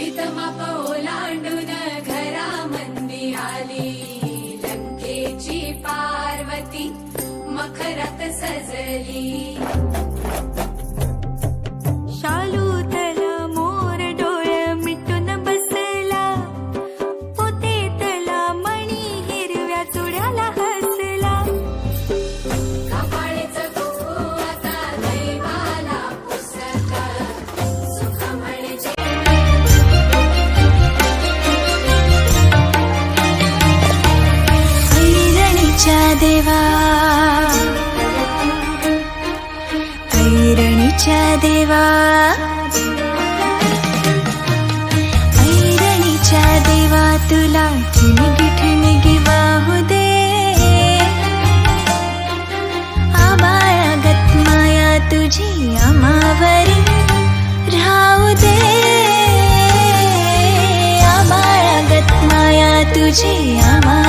भीतमाप ओलांडून घरामंदी आली. लंकेची पार्वती मखरात सजली. देवा. ऐरणीच्या देवा. ऐरणीच्या देवा तुला ठिणगी ठिणगी वाहू दे. आबाळागत माया तुझी आमावरी राहू दे. आबाळागत माया तुझी आमा